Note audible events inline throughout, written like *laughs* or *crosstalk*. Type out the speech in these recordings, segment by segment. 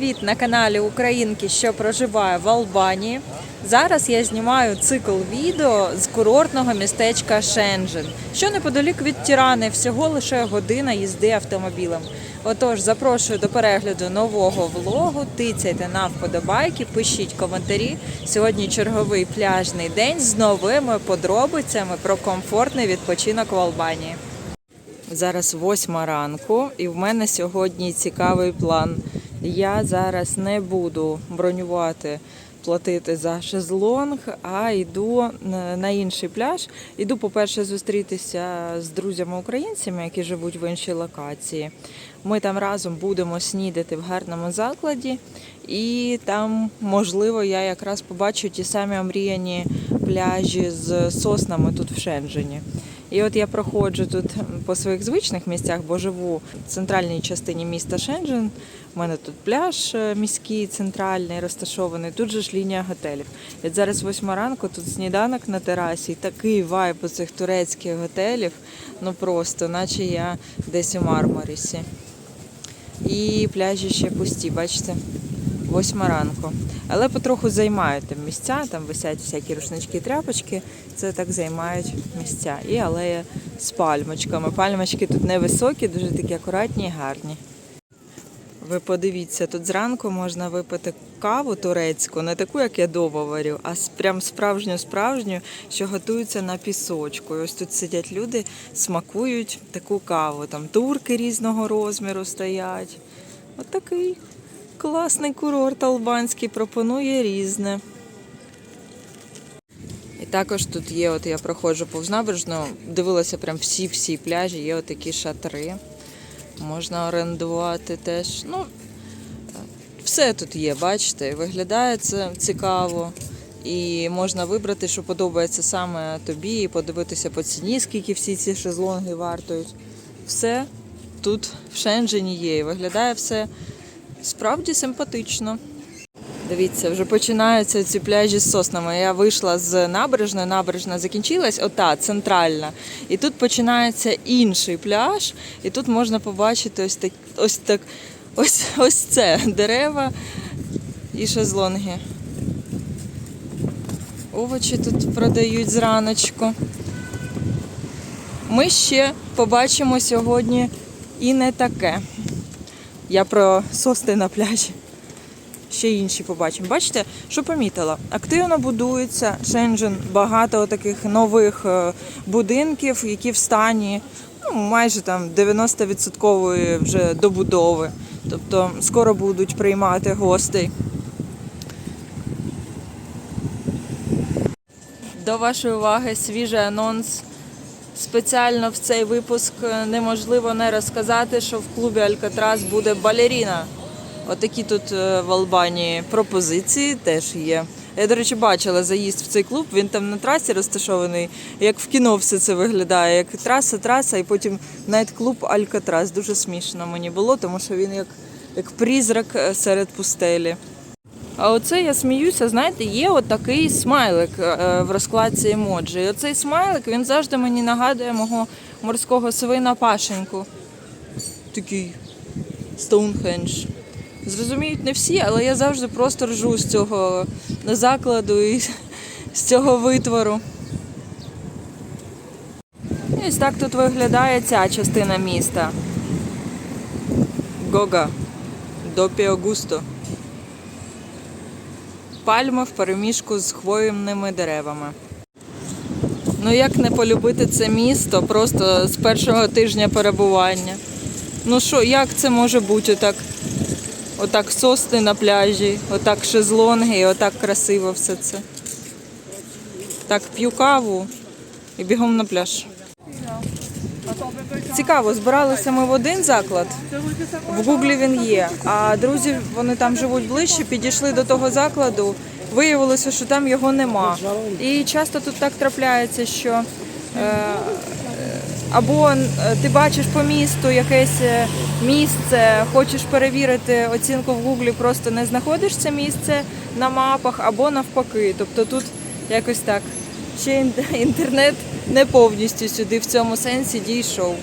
привіт на каналі Українки, що проживає в Албанії. Зараз я знімаю цикл відео з курортного містечка Шенжен, що неподалік від Тірани, всього лише година їзди автомобілем. Отож, запрошую до перегляду нового влогу. Тицяйте на вподобайки, пишіть коментарі. Сьогодні черговий пляжний день з новими подробицями про комфортний відпочинок в Албанії. Зараз восьма ранку, і в мене сьогодні цікавий план. Я зараз не буду бронювати, платити за шезлонг, а йду на- на інший пляж. Іду, по-перше, зустрітися з друзями-українцями, які живуть в іншій локації. Ми там разом будемо снідати в гарному закладі, і там, можливо, я якраз побачу ті самі омріяні пляжі з соснами тут в Шенжені. І от я проходжу тут по своїх звичних місцях, бо живу в центральній частині міста Шенджен. У мене тут пляж е, міський, центральний, розташований. Тут же ж лінія готелів. От зараз восьма ранку, тут сніданок на терасі, і такий вайб у цих турецьких готелів. Ну просто, наче я десь у Мармарісі. І пляжі ще пусті, бачите? Восьма ранку. Але потроху займають там місця, там висять всякі рушнички, тряпочки. Це так займають місця. І алея з пальмочками. Пальмочки тут невисокі, дуже такі акуратні і гарні. Ви подивіться, тут зранку можна випити каву турецьку, не таку, як я дома а прям справжню справжню, що готується на пісочку. І ось тут сидять люди, смакують таку каву. Там турки різного розміру стоять. От такий класний курорт албанський пропонує різне. І також тут є, от я проходжу повз набережну, дивилася прям всі-всі пляжі, є отакі шатри. Можна орендувати теж. Ну, все тут є, бачите, виглядає це цікаво. І можна вибрати, що подобається саме тобі, і подивитися по ціні, скільки всі ці шезлонги вартують. Все тут в Шенджені є. І виглядає все справді симпатично. Дивіться, вже починаються ці пляжі з соснами. Я вийшла з набережної, набережна закінчилась, ота центральна. І тут починається інший пляж, і тут можна побачити ось так, ось так, ось, ось це дерева і шезлонги. Овочі тут продають зраночку. Ми ще побачимо сьогодні і не таке. Я про сости на пляжі ще інші побачимо. Бачите, що помітила? Активно будується Шенджен, багато таких нових е, будинків, які в стані ну, майже там 90% вже добудови. Тобто скоро будуть приймати гостей. До вашої уваги свіжий анонс. Спеціально в цей випуск е, неможливо не розказати, що в клубі Алькатрас буде балеріна. Отакі тут е, в Албанії пропозиції теж є. Я, до речі, бачила заїзд в цей клуб. Він там на трасі розташований. Як в кіно все це виглядає. Як траса, траса, і потім навіть клуб Алькатрас. Дуже смішно мені було, тому що він як, як призрак е, серед пустелі. А оце я сміюся, знаєте, є отакий смайлик е, в розкладці емоджі. І оцей смайлик він завжди мені нагадує мого морського свина Пашеньку. Такий Стоунхендж. Зрозуміють не всі, але я завжди просто ржу з цього закладу і *laughs* з цього витвору. І ось так тут виглядає ця частина міста. Гога. Допіо Густо. Пальми в переміжку з хвойними деревами. Ну як не полюбити це місто просто з першого тижня перебування? Ну що, як це може бути отак? Отак сосни на пляжі, отак шезлонги, і отак красиво все це. Так п'ю каву і бігом на пляж. Цікаво, збиралися ми в один заклад. В Гуглі він є. А друзі, вони там живуть ближче, підійшли до того закладу. Виявилося, що там його нема. І часто тут так трапляється, що е, або е, ти бачиш по місту якесь е, місце, хочеш перевірити оцінку в Гуглі, просто не знаходиш це місце на мапах, або навпаки. Тобто тут якось так. Ще інтернет не повністю сюди в цьому сенсі дійшов.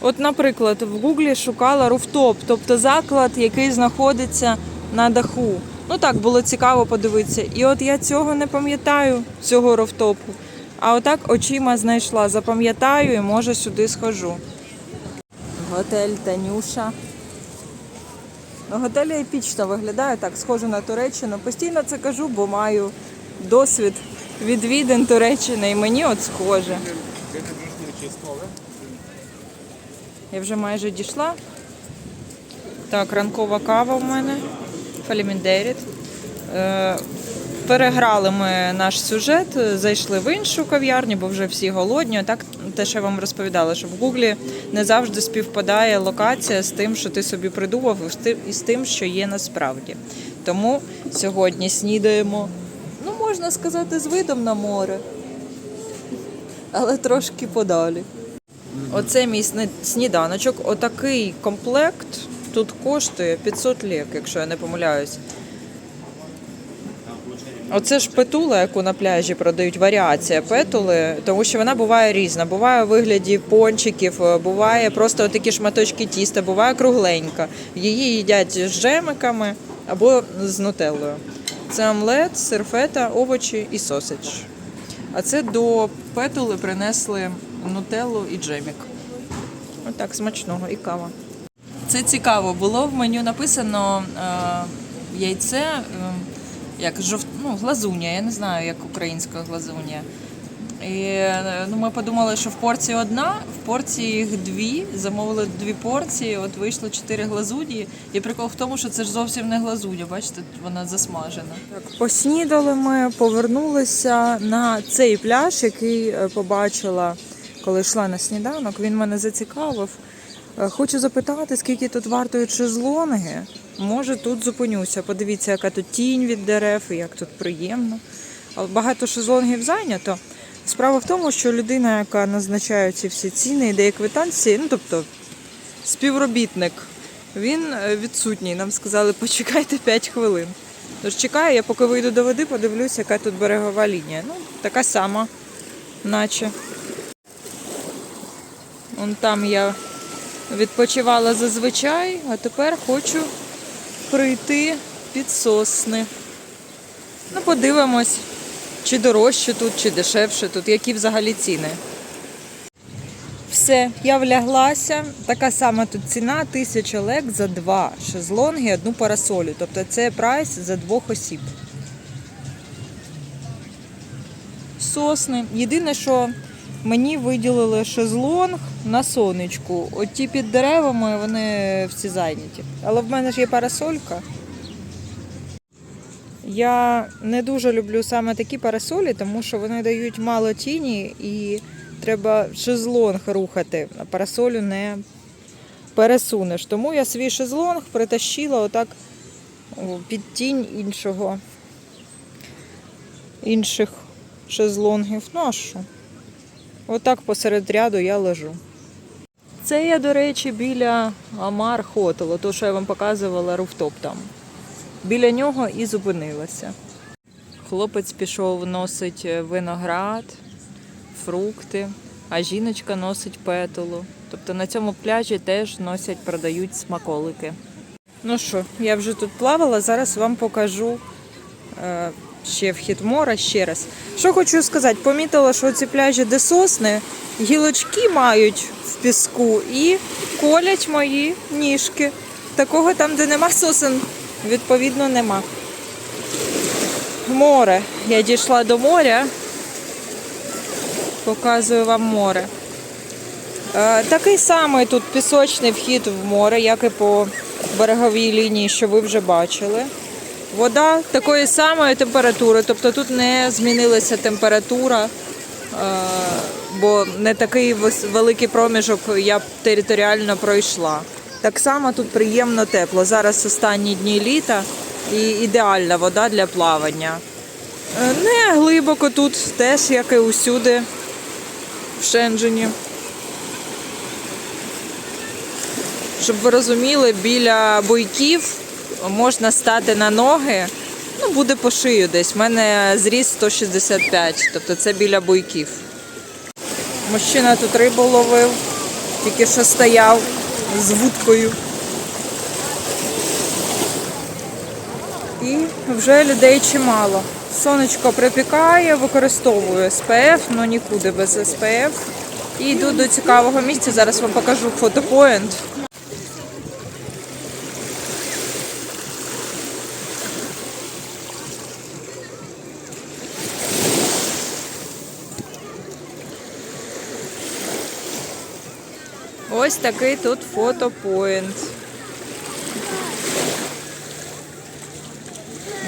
От, наприклад, в Гуглі шукала руфтоп, тобто заклад, який знаходиться на даху. Ну так, було цікаво подивитися. І от я цього не пам'ятаю, цього рофтопу. А отак очима знайшла, запам'ятаю і може сюди схожу. Готель Танюша. Готель епічно виглядає так, схоже на Туреччину. Постійно це кажу, бо маю досвід відвідин Туреччини і мені от схоже. Я вже майже дійшла. Так, ранкова кава в мене. Фаліміндеріт. Е, переграли ми наш сюжет, зайшли в іншу кав'ярню, бо вже всі голодні. Так, те, що я вам розповідала, що в Гуглі не завжди співпадає локація з тим, що ти собі придумав, і з тим- і з тим, що є насправді. Тому сьогодні снідаємо, ну можна сказати, з видом на море, але трошки подалі. Оце мій сніданочок. Отакий комплект тут коштує 500 лек, якщо я не помиляюсь. Оце ж петула, яку на пляжі продають, варіація петули, тому що вона буває різна. Буває у вигляді пончиків, буває просто такі шматочки тіста, буває кругленька. Її їдять з джемиками або з нутеллою. Це омлет, сир фета, овочі і сосидж. А це до петули принесли нутеллу і джемік. Отак, смачного і кава. Це цікаво. Було в меню написано е, яйце, е, як жов... ну, глазунія, я не знаю, як українська глазунія. І е, ну, ми подумали, що в порції одна, в порції їх дві. Замовили дві порції, от вийшло чотири глазуді. І прикол в тому, що це ж зовсім не глазудя, бачите, вона засмажена. Так, поснідали ми, повернулися на цей пляж, який е, побачила, коли йшла на сніданок. Він мене зацікавив. Е, Хочу запитати, скільки тут вартують шезлонги. Може, тут зупинюся. Подивіться, яка тут тінь від дерев і як тут приємно. Багато шезлонгів зайнято. Справа в тому, що людина, яка назначає ці всі ціни, дає квитанції, ну тобто співробітник, він е, відсутній. Нам сказали, почекайте 5 хвилин. Тож чекаю, я поки вийду до води, подивлюся, яка тут берегова лінія. Ну, така сама, наче. Вон там я відпочивала зазвичай, а тепер хочу прийти під сосни. Ну, подивимось, чи дорожче тут, чи дешевше тут, які взагалі ціни. Все, я вляглася. Така сама тут ціна, тисяча лек за два шезлонги, одну парасолю. Тобто це прайс за двох осіб. Сосни. Єдине, що мені виділили шезлонг на сонечку. От ті під деревами вони всі зайняті. Але в мене ж є парасолька. Я не дуже люблю саме такі парасолі, тому що вони дають мало тіні і треба шезлонг рухати, а парасолю не пересунеш. Тому я свій шезлонг притащила отак під тінь іншого, інших шезлонгів. Ну а що? Отак посеред ряду я лежу. Це я, до речі, біля Амар Хотелу, то, що я вам показувала, руфтоп там. Біля нього і зупинилася. Хлопець пішов, носить виноград, фрукти, а жіночка носить петулу. Тобто на цьому пляжі теж носять, продають смаколики. Ну що, я вже тут плавала, зараз вам покажу е, ще вхід мора ще раз. Що хочу сказати, помітила, що ці пляжі, де сосни, гілочки мають в піску і колять мої ніжки. Такого там, де нема сосен, відповідно, нема. Море. Я дійшла до моря. Показую вам море. Е, Такий самий тут пісочний вхід в море, як і по береговій лінії, що ви вже бачили. Вода такої самої температури, тобто тут не змінилася температура, е, бо не такий великий проміжок я територіально пройшла. Так само тут приємно тепло. Зараз останні дні літа і ідеальна вода для плавання. Е, Не глибоко тут, теж як і усюди в Шенджені. Щоб ви розуміли, біля буйків можна стати на ноги. Ну, буде по шию десь. У мене зріст 165, тобто це біля буйків. Мужчина тут рибу ловив, тільки що стояв з вудкою. І вже людей чимало. Сонечко припікає, використовую СПФ, але нікуди без СПФ. І йду до цікавого місця. Зараз вам покажу фотопоінт. Ось такий тут фотопоінт.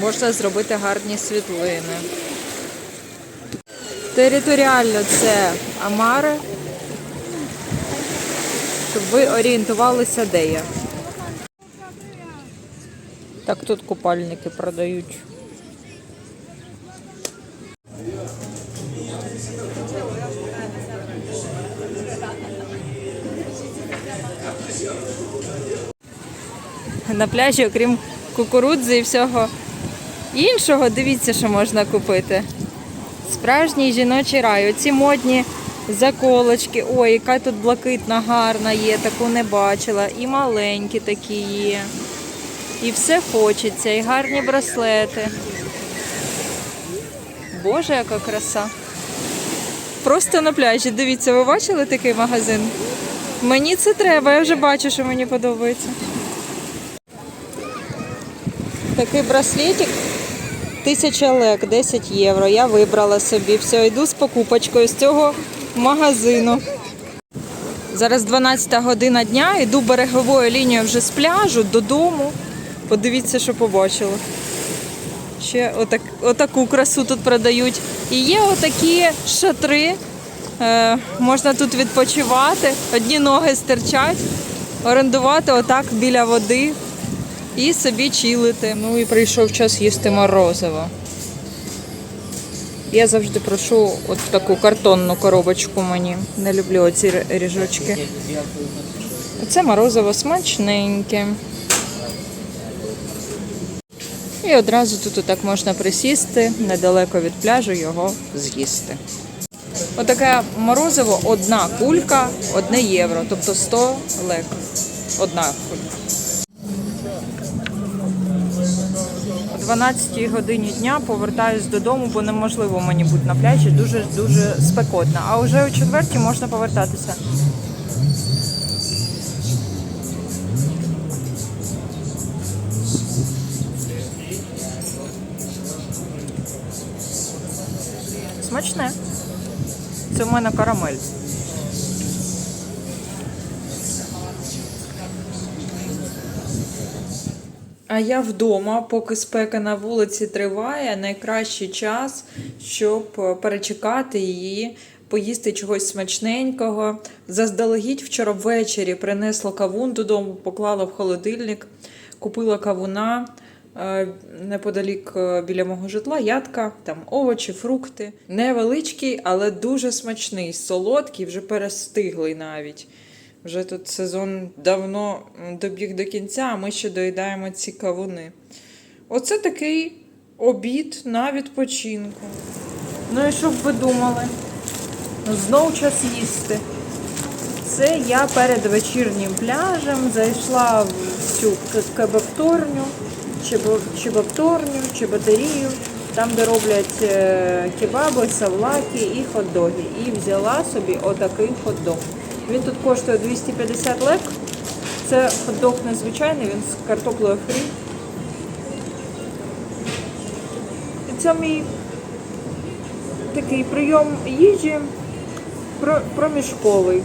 Можна зробити гарні світлини. Територіально це Амари, щоб ви орієнтувалися, де я. Так тут купальники продають. На пляжі, окрім кукурудзи і всього іншого, дивіться, що можна купити. Справжній жіночий рай. Оці модні заколочки. Ой, яка тут блакитна гарна є, таку не бачила. І маленькі такі є. І все хочеться, і гарні браслети. Боже, яка краса. Просто на пляжі. Дивіться, ви бачили такий магазин? Мені це треба, я вже бачу, що мені подобається. Такий браслетик. Тисяча лек, 10 євро. Я вибрала собі. Все, йду з покупочкою з цього магазину. Зараз 12 година дня, йду береговою лінією вже з пляжу додому. Подивіться, що побачила. Ще отак, отаку красу тут продають. І є отакі шатри. Е, можна тут відпочивати, одні ноги стирчать, орендувати отак біля води і собі чилити. Ну і прийшов час їсти морозиво. Я завжди прошу от таку картонну коробочку мені. Не люблю оці ріжочки. Це морозиво смачненьке. І одразу тут отак можна присісти, недалеко від пляжу його з'їсти. Отаке морозиво, одна кулька, одне євро, тобто 100 лек. Одна кулька. 12 годині дня повертаюсь додому, бо неможливо мені бути на пляжі, дуже дуже спекотно. А вже о четвертій можна повертатися. Смачне. Це в мене карамель. А я вдома, поки спека на вулиці триває, найкращий час, щоб е, перечекати її, поїсти чогось смачненького. Заздалегідь вчора ввечері принесла кавун додому, поклала в холодильник, купила кавуна е, неподалік е, біля мого житла, ядка, там овочі, фрукти. Невеличкий, але дуже смачний, солодкий, вже перестиглий навіть. Вже тут сезон давно добіг до кінця, а ми ще доїдаємо ці кавуни. Оце такий обід на відпочинку. Ну і що б ви думали? Ну, знов час їсти. Це я перед вечірнім пляжем зайшла в цю кебабторню, чебабторню, чебатерію, там, де роблять е, кебаби, савлаки і хот-доги. І взяла собі отакий хот-дог. Він тут коштує 250 лек. Це хот-дог незвичайний, він з картоплею фрі. Це мій такий прийом їжі проміжковий.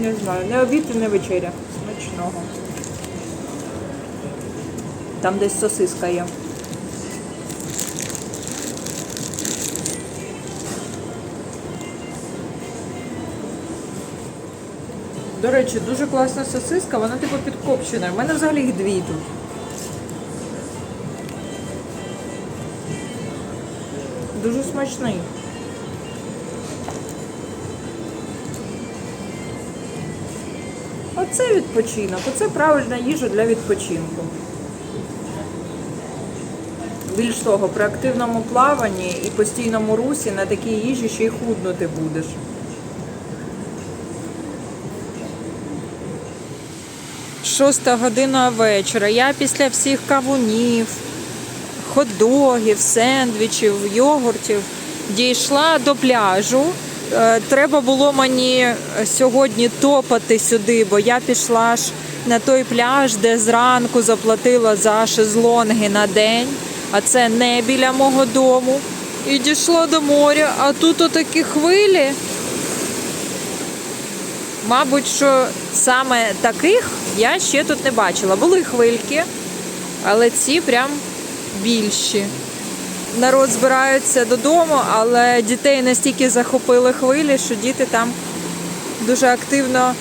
Не знаю, не обід і не вечеря. Смачного. Там десь сосиска є. До речі, дуже класна сосиска, вона типу підкопчена. У мене взагалі їх дві тут. Дуже смачний. Оце відпочинок, оце правильна їжа для відпочинку. Більш того, при активному плаванні і постійному русі на такій їжі ще й худнути будеш. Шоста година вечора. Я після всіх кавунів, хот-догів, сендвічів, йогуртів. Дійшла до пляжу. Е, Треба було мені сьогодні топати сюди, бо я пішла ж на той пляж, де зранку заплатила за шезлонги на день, а це не біля мого дому. І дійшла до моря, а тут отакі хвилі. Мабуть, що саме таких я ще тут не бачила. Були хвильки, але ці прям більші. Народ збирається додому, але дітей настільки захопили хвилі, що діти там дуже активно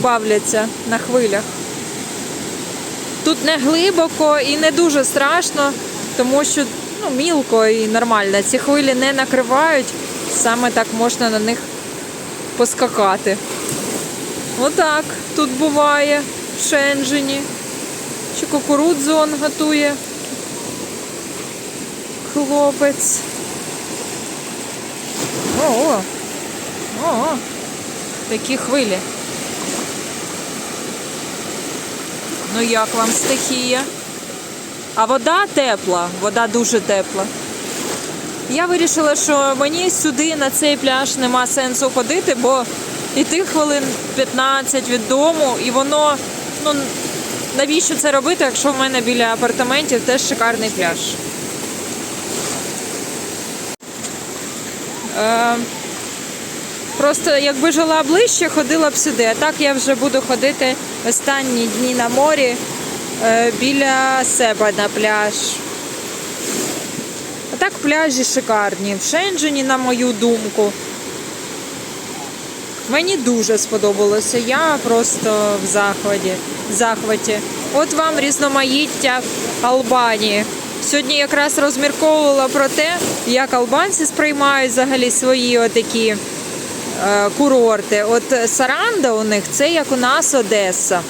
бавляться на хвилях. Тут не глибоко і не дуже страшно, тому що ну, мілко і нормально. Ці хвилі не накривають, саме так можна на них поскакати. Отак тут буває в Шенжині. Чи кукурудзу он готує хлопець. О, о, такі хвилі. Ну як вам стихія? А вода тепла, вода дуже тепла. Я вирішила, що мені сюди на цей пляж нема сенсу ходити, бо йти хвилин 15 від дому, і воно, ну навіщо це робити, якщо в мене біля апартаментів теж шикарний пляж. Е, Просто якби жила ближче, ходила б сюди. А так я вже буду ходити останні дні на морі е, біля себе на пляж. Так пляжі шикарні. В Шенджені, на мою думку. Мені дуже сподобалося. Я просто в захваті. в захваті. От вам різноманіття Албанії. Сьогодні якраз розмірковувала про те, як албанці сприймають взагалі свої отакі е, курорти. От Саранда у них це як у нас Одеса.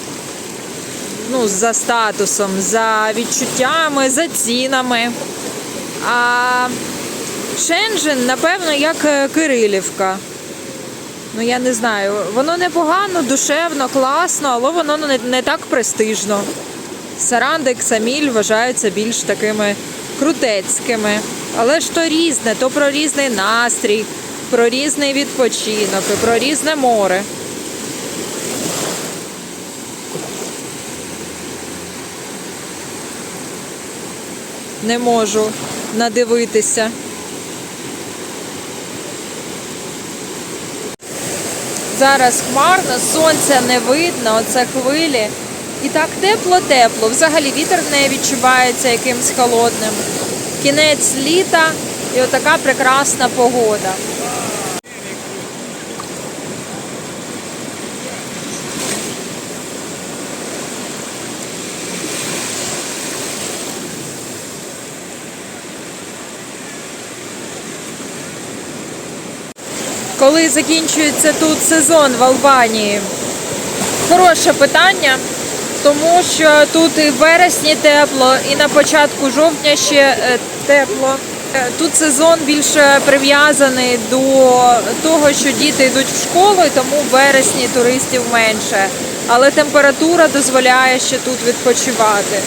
Ну, за статусом, за відчуттями, за цінами. А Шенжен, напевно, як е, Кирилівка. Ну, я не знаю. Воно непогано, душевно, класно, але воно не, не так престижно. Саранда і Ксаміль вважаються більш такими крутецькими. Але ж то різне, то про різний настрій, про різний відпочинок, і про різне море. Не можу надивитися. Зараз хмарно, сонця не видно, оце хвилі. І так тепло-тепло. Взагалі вітер не відчувається якимсь холодним. Кінець літа і отака прекрасна погода. Коли закінчується тут сезон в Албанії? Хороше питання, тому що тут і в вересні тепло, і на початку жовтня ще е, тепло. Е, Тут сезон більше прив'язаний до того, що діти йдуть в школу, і тому в вересні туристів менше. Але температура дозволяє ще тут відпочивати.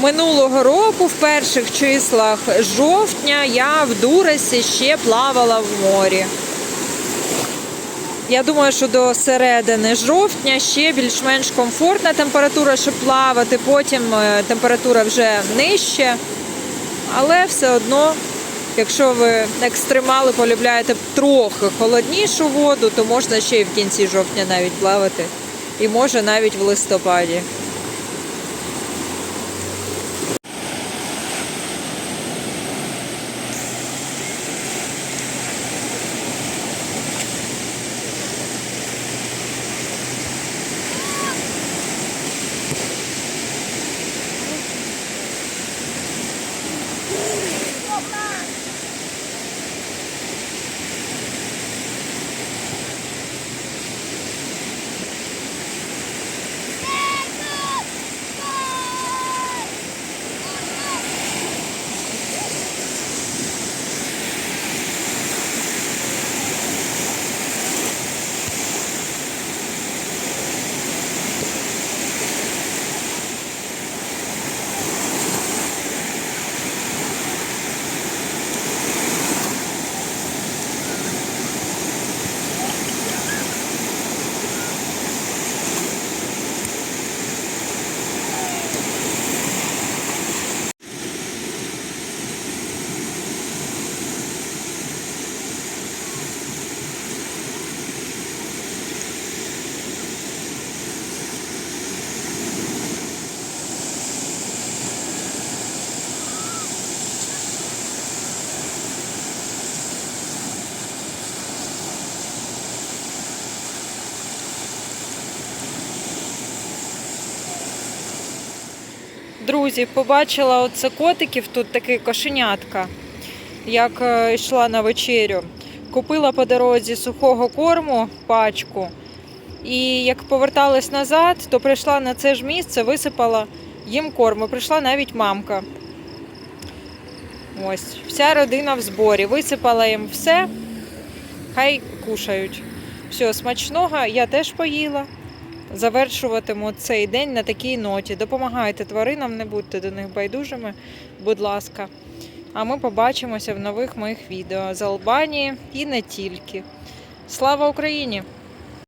Минулого року, в перших числах жовтня, я в Дуресі ще плавала в морі. Я думаю, що до середини жовтня ще більш-менш комфортна температура, щоб плавати. Потім е, температура вже нижче. Але все одно, якщо ви екстремали полюбляєте трохи холоднішу воду, то можна ще й в кінці жовтня навіть плавати. І може навіть в листопаді. Друзі, побачила оце котиків, тут такий кошенятка, як е, йшла на вечерю. Купила по дорозі сухого корму пачку. І як поверталась назад, то прийшла на це ж місце, висипала їм корму. Прийшла навіть мамка. Ось, вся родина в зборі. Висипала їм все, хай кушають. Все, смачного, я теж поїла. Завершуватиму цей день на такій ноті. Допомагайте тваринам, не будьте до них байдужими, будь ласка. А ми побачимося в нових моїх відео з Албанії і не тільки. Слава Україні!